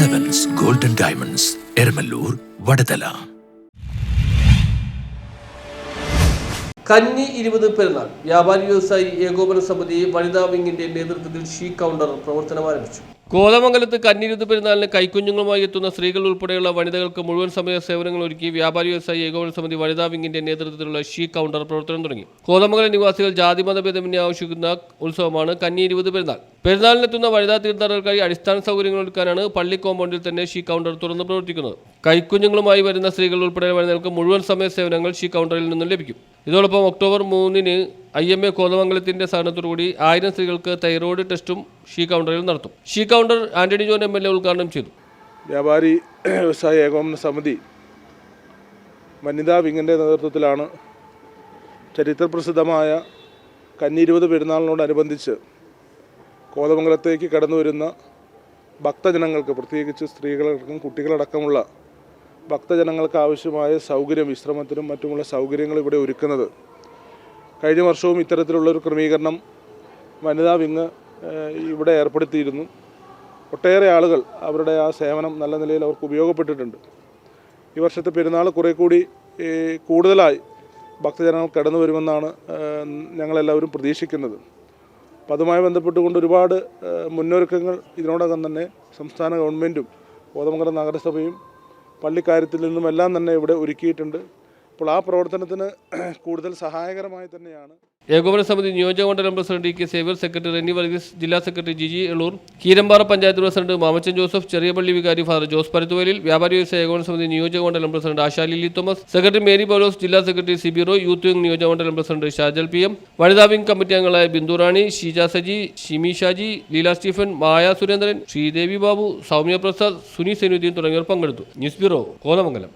Sevens golden diamonds Eramalloor Vadathala കന്നി ഇരുപത് പെരുന്നാൾ. വ്യാപാരി വ്യവസായി ഏകോപന സമിതി വനിതാ വിങ്ങിന്റെ നേതൃത്വത്തിൽ ഷീ കൗണ്ടർ പ്രവർത്തനം ആരംഭിച്ചു കോതമംഗലത്ത് കന്നിരുത് പെരുന്നാളിന് കൈക്കുഞ്ഞുങ്ങളുമായി എത്തുന്ന സ്ത്രീകൾ ഉൾപ്പെടെയുള്ള വനിതകൾക്ക് മുഴുവൻ സമയ സേവനങ്ങൾ ഒരുക്കി വ്യാപാരി വ്യവസായി ഏകോപന സമിതി വനിതാ വിങ്ങിന്റെ നേതൃത്വത്തിലുള്ള ഷീ കൗണ്ടർ പ്രവർത്തനം തുടങ്ങി. കോതമംഗലം നിവാസികൾ ജാതി മതഭേദമന്യേ ആവശ്യിക്കുന്ന ഉത്സവമാണ് കന്നി ഇരുപത് പെരുന്നാൾ. പെരുന്നാളിനെത്തുന്ന വനിതാ തീർത്ഥാടകർക്കായി അടിസ്ഥാന സൗകര്യങ്ങൾ ഒരുക്കാനാണ് പള്ളി കോമ്പൗണ്ടിൽ തന്നെ ഷീ കൗണ്ടർ തുറന്ന് പ്രവർത്തിക്കുന്നത്. കൈക്കുഞ്ഞുങ്ങളുമായി വരുന്ന സ്ത്രീകൾ ഉൾപ്പെടെ വനിതകൾക്ക് മുഴുവൻ സമയ സേവനങ്ങൾ ഷീ കൗണ്ടറിൽ നിന്നും ലഭിക്കും. ഇതോടൊപ്പം ഒക്ടോബർ മൂന്നിന് ഐ എം എ കോതമംഗലത്തിന്റെ സഹനത്തോടുകൂടി ആയിരം സ്ത്രീകൾക്ക് തൈറോയ്ഡ് ടെസ്റ്റും ഷീ കൗണ്ടറിൽ നടത്തും. She counter Antony John M L A ഉദ്ഘാടനം ചെയ്തു. വ്യാപാരി വ്യവസായ ഏകോപന സമിതി വനിതാ വിങ്ങിന്റെ നേതൃത്വത്തിലാണ് ചരിത്രപ്രസിദ്ധമായ കന്നിരുപത് പെരുന്നാളിനോടനുബന്ധിച്ച് കോതമംഗലത്തേക്ക് കടന്നു വരുന്ന ഭക്തജനങ്ങൾക്ക് പ്രത്യേകിച്ച് സ്ത്രീകളടക്കം കുട്ടികളടക്കമുള്ള ഭക്തജനങ്ങൾക്ക് ആവശ്യമായ സൗകര്യം വിശ്രമത്തിനും മറ്റുമുള്ള സൗകര്യങ്ങൾ ഇവിടെ ഒരുക്കുന്നത്. കഴിഞ്ഞ വർഷവും ഇത്തരത്തിലുള്ള ഒരു ക്രമീകരണം വനിതാ വിങ് ഇവിടെ ഏർപ്പെടുത്തിയിരുന്നു. ഒട്ടേറെ ആളുകൾ അവരുടെ ആ സേവനം നല്ല നിലയിൽ അവർക്ക് ഉപയോഗപ്പെട്ടിട്ടുണ്ട്. ഈ വർഷത്തെ പെരുന്നാൾ കുറേ കൂടി കൂടുതലായി ഭക്തജനങ്ങൾ കടന്നു വരുമെന്നാണ് ഞങ്ങളെല്ലാവരും പ്രതീക്ഷിക്കുന്നത്. അപ്പം അതുമായി ബന്ധപ്പെട്ടുകൊണ്ട് ഒരുപാട് മുന്നൊരുക്കങ്ങൾ ഇതിനോടകം തന്നെ സംസ്ഥാന ഗവൺമെന്റും കോതമംഗലം നഗരസഭയും പള്ളിക്കാര്യത്തിൽ നിന്നും എല്ലാം തന്നെ ഇവിടെ ഒരുക്കിയിട്ടുണ്ട്. അപ്പോൾ ആ പ്രവർത്തനത്തിന് കൂടുതൽ സഹായകരമായി തന്നെയാണ് ഏകോപന സമിതി നിയോജക മണ്ഡലം president E K Xavier secretary Renny Varghese ജില്ലാ സെക്രട്ടറി ജിജി എളൂർ കീരമ്പാറ പഞ്ചായത്ത് പ്രസിഡന്റ് മാമച്ചൻ ജോസഫ് ചെറിയപള്ളി വികാരി ഫാദർ ജോസ് പരുത്തുവേലിൽ വ്യാപാരി വ്യവസായ ഏകോപന സമിതി നിയോജക മണ്ഡലം പ്രസിഡന്റ് ആശാ ലിലി തോമസ് സെക്രട്ടറി മേരി പൗലോസ് ജില്ലാ secretary Sibi Roy youth wing നിയോജക മണ്ഡലം പ്രസിഡന്റ് ഷാജൽ പി എം വനിതാ വിംഗ് കമ്മിറ്റി അംഗങ്ങളായ ബിന്ദുറാണി ഷീജ സജി ഷിമി ഷാജി ലീല സ്റ്റീഫൻ മായ സുരേന്ദ്രൻ ശ്രീദേവി ബാബു സൗമ്യ പ്രസാദ് സുനി സൈനുദ്ദീൻ തുടങ്ങിയവർ പങ്കെടുത്തു. News bureau Kothamangalam.